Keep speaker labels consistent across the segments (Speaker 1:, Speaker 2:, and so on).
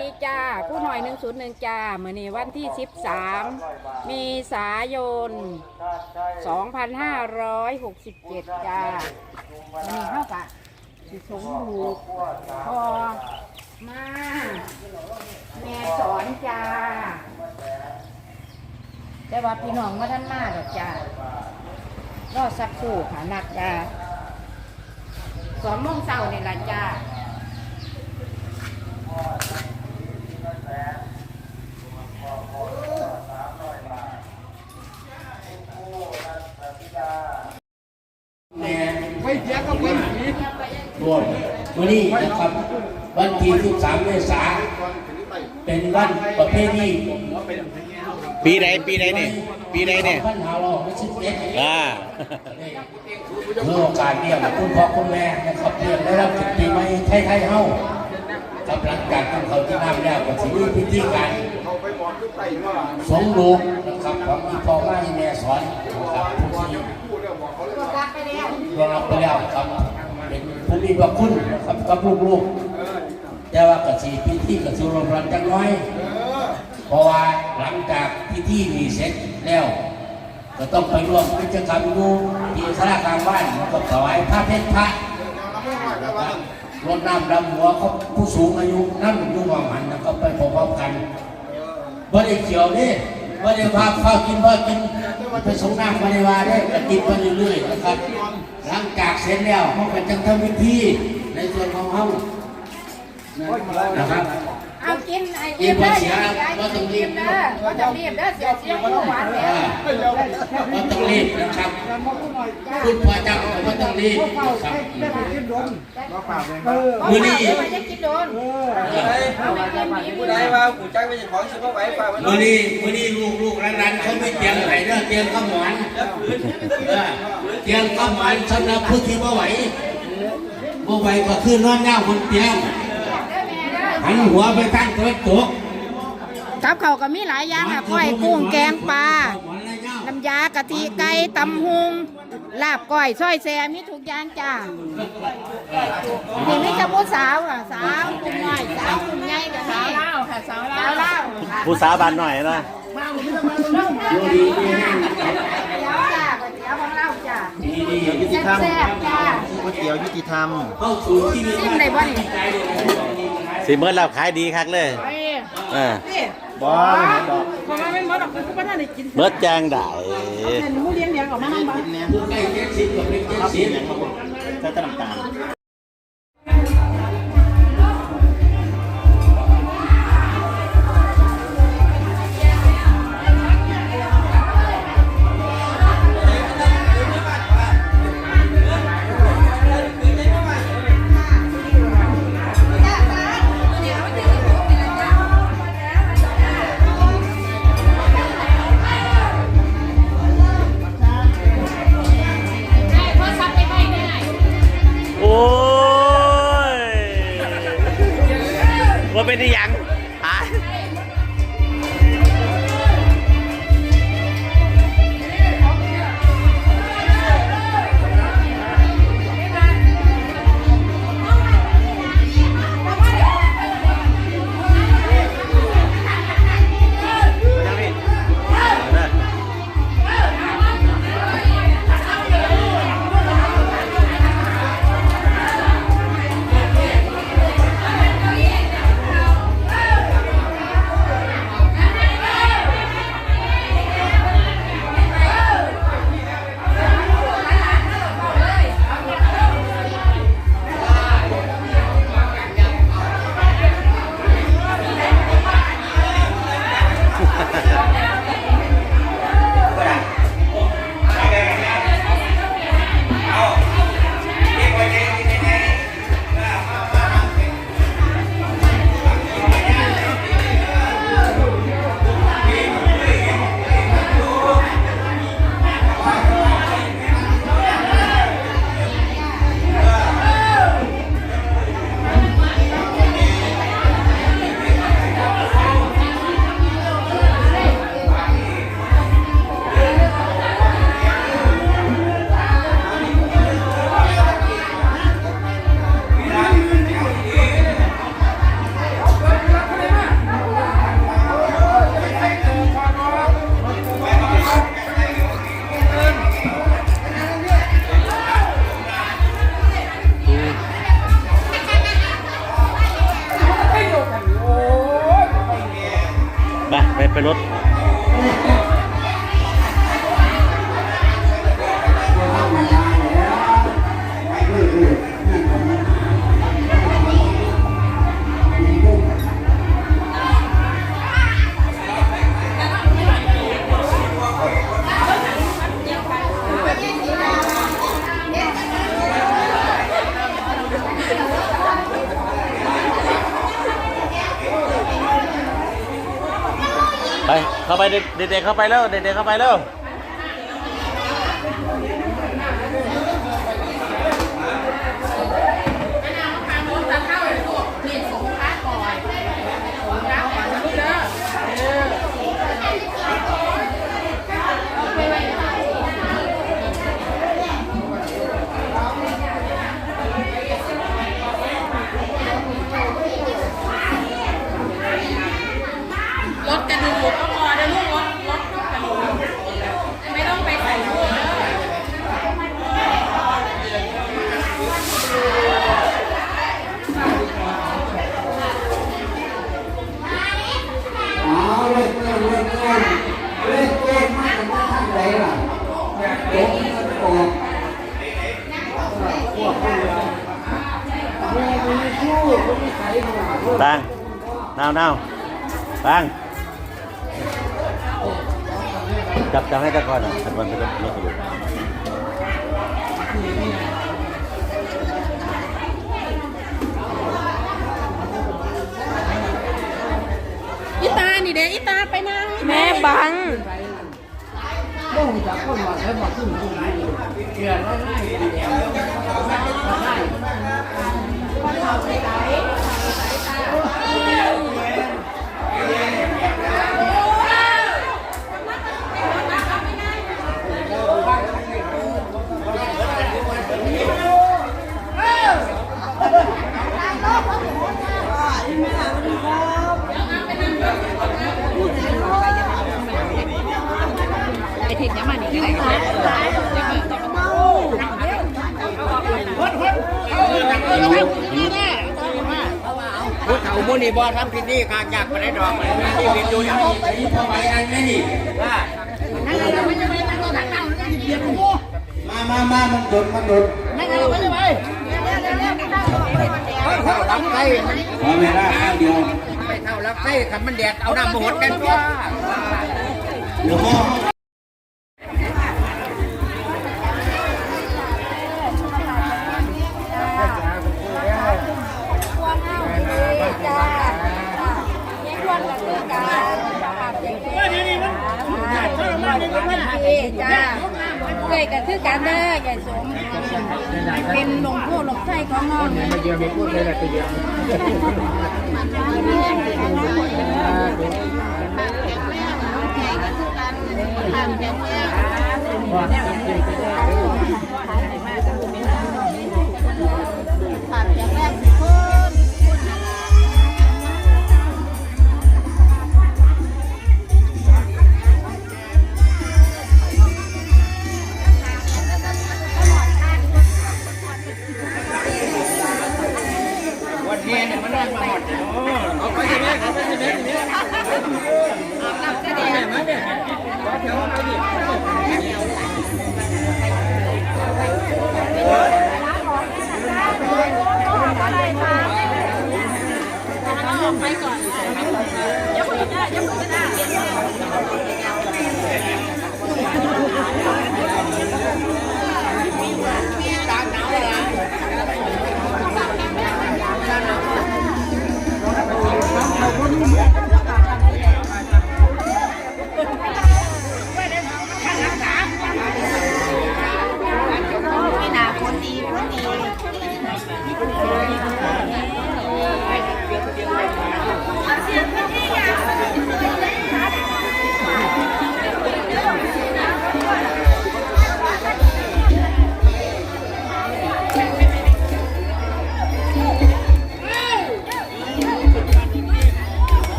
Speaker 1: ดีจ้าผู้หน่อยหนึ่งศูนย์หนึ่งจ้าเมื่อนี้วันที่สิบสามมีสายนสองพันห้าร้อยหกสิบเจ็ดจ้าวันนี้เข้ากะสิสงถูกพอมาแม่สอนจ้า แต่ว่าพี่น้องมาท่านมาดอกจ้ารอสักครู่ค่ะนักจ้าสองโมงเช้านี่ละจ้า
Speaker 2: ไม่เสียก็เป็นผี
Speaker 3: รวมวั นนี้นะครับ วันที่13เมษายนเป็นวันประเพณี
Speaker 4: ปีใดปีใดเนี่ยปีใดเนี่ย
Speaker 3: 2561
Speaker 4: อ่า
Speaker 3: เมื่อโอกาสเรียกคุณพ่อคุณแม่นะครับเรียกได้รับสิทธิใหม่ไทยไทยๆเฮากับหลังจากที่เขาที่น้ำแล้วก็สิมีพิธีการ
Speaker 2: เขาไปบอกทุกไต่ว่า
Speaker 3: สงลูกนะครับของอีพ่อมาอีแม่สอนนะครับผู้ที่
Speaker 2: พูดแล้วบอกเขาเลย
Speaker 1: ตัวรักไปแล้ว
Speaker 3: รองรับไปแล้วครับเป็น ผู้มีพระคุณนะครับกับลูกๆแต่ว่ากสิพิธีกสิรวมรันจังน้อย เพราะว่าหลังจากพิธีนี้เสร็จแล้ว ก็ต้องไปร่วมกิจกรรมอยู่ที่สารากลางบ้านกับถวายพระเพชรพระรดน้ำดำหัวเขาผู้สูงอายุนั่นอยู่ว่างหันแล้วก็ไปพร้อมกันบ่ได้เกี่ยวนี่ บ่ได้พาข้าวกินบ่กินไปสงน้ำบ่ได้ว่าได้ก็กินไปเรื่อยๆนะครับ หลังจากเสร็จแล้วเขาก็จะทำวิธีในส่วนของเขานะครับ
Speaker 1: เอากินไอ้กินเด้ออย่าอย่ากินเด้อว่าจะรีบเด้อเสียเสียงหวานแล้ว
Speaker 3: ก็ต้องรีบนะครับคุณพ่อเจ้าก็ต้องรีบนะครับมือนี้
Speaker 1: เดี๋ยวมันจะกินโดนเอาไปกินมี
Speaker 5: ผู้ใดว่าผู้จักไม่ใช่ของสิบ่ไหวฝากไว้
Speaker 3: มือนี้มือนี้ลูกลูกร้านๆเขาไม่เตรียมไหนเด้อเตรียมข้าวหมอนเตรียมข้าวหมอนสำหรับผู้ที่ไม่ไหวไม่ไหวก็คือนอนเงาบนเตียง หันหัวไปตั้งตัวตก
Speaker 1: กับเขาวก็มีหลายอย่างอะก้อยกุ้งแกงปลาน้ำยากะทิไก่ตำหุงลาบก้อยซอยแซมีทุกอย่างจ้านี่ไม่จะผู้สาวอะสาวกลุ่มน้อยสาวกลุ่มใหญ่กับสาวเล่าค่ะสาวเล่าสาวเล่า
Speaker 4: ผู้สาวบานหน่อยนะา
Speaker 3: ดีดี
Speaker 1: แซ่บๆจ้า
Speaker 5: ก๋วยเตี๋ยวยุติธรรม
Speaker 3: เข้าสู่ที่มี
Speaker 1: ซิมได้บ่นี่
Speaker 4: สีเมื่อเราขายดีคักเลยเออ
Speaker 5: บ่ดอก
Speaker 1: เพราะว่าไม่หมดหรอกคือก็ท่านได้กิน
Speaker 4: เมื่อแจงได้
Speaker 1: หมูเลี้ยงเลี้ยงออกมานั่งบ้าน
Speaker 3: ผู้ใกล้เจ็ดสิบกับเป็นเจ็ดสิบ
Speaker 5: ใส่ตะน้ำตาล
Speaker 4: เข้า
Speaker 1: ไปเด็กๆเข้าไปแล้วเด็กๆเข้าไปแล้ว
Speaker 4: Bang Nào nào Bang Chập chồng hay các con à Thật vần thật vần thật vần Ít ta đi để ít ta phải nào Mẹ bằng บ่งจาก
Speaker 1: คนว่าใช้บ่ขึ้นอยู่ไห
Speaker 4: นเดือนละ5
Speaker 6: ผู้เฒ่ามุนีบ่ทำพิธีขากจากไปได้ดอกที่เป็นอยู่อย่างนี้
Speaker 3: ไอ้พ่อไปอันนี้นี่มามามามันโดดมันโดด
Speaker 6: เข้ารับไส้
Speaker 3: ขอเวลาข้าวเดียว
Speaker 6: ไปเข้ารับไส้ขันมันแดดเอาน้ำมาหดกันว่า
Speaker 3: เดี๋ยวพ่อ
Speaker 4: ก่สมเป็นหลวงพ่อหลวงไส้ของน้อง
Speaker 6: มาเยอะไม่พูดเลยแหละตัวเดียววัน ไม่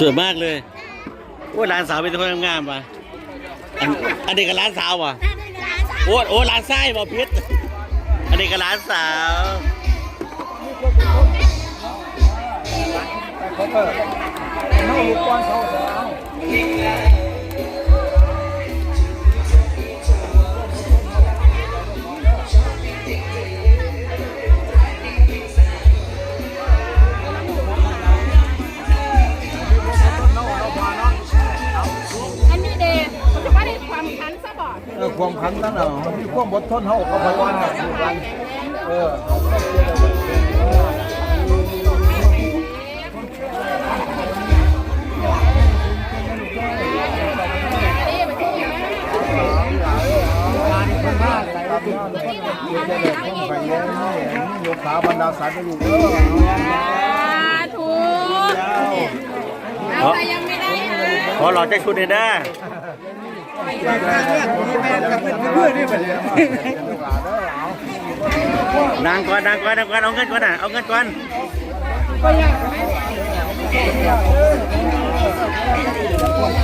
Speaker 4: สวยมากเลยโอ้ยหลานสาวเป็นคนงามๆว่ะอันอันนี้ก็หลานสาวว่ะโอ้ยโอ้ยหลานไส้บ่พิษอันนี้ก็หลานสาว
Speaker 1: อัน
Speaker 2: อดทนเฮากับพวันน่ะอยู่กันเออ
Speaker 1: นี่มันที่ไหม
Speaker 2: คนมากแต่ว่าเป็นคนเดียวจะได้คนไปแล้วนี่ยกขาบรร ดาสายไปอยู่เด้อ
Speaker 1: ถูกเอาแต่ยังไม่ได้ค่ะ
Speaker 4: พอหล่อใจชุดเห็นได้นางก่อนนางก่อนนางก่อนเอาเงินก่อนน่ะเอาเงินก่อน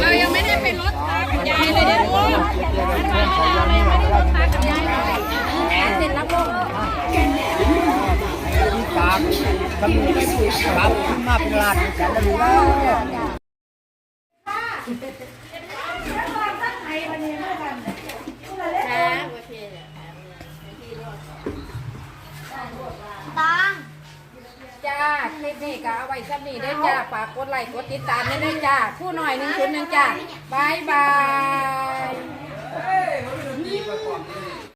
Speaker 1: เรายังไม่ได้เป็นรถตากับยายเลยเดี๋ยวลูกเรายังไม่ได้รถตากับยายเลยแอนเสร็จแล้วลูก
Speaker 2: ตามตำรวจครับมาเป็นลานแสนรู้แล้ว
Speaker 1: กาไว้สักนี้ได้จ้าฝากกดไลค์กดติดตามได้ด้วยจ้าผู้หน่อยหนึ่งคนหนึ่งจ้าบายบาย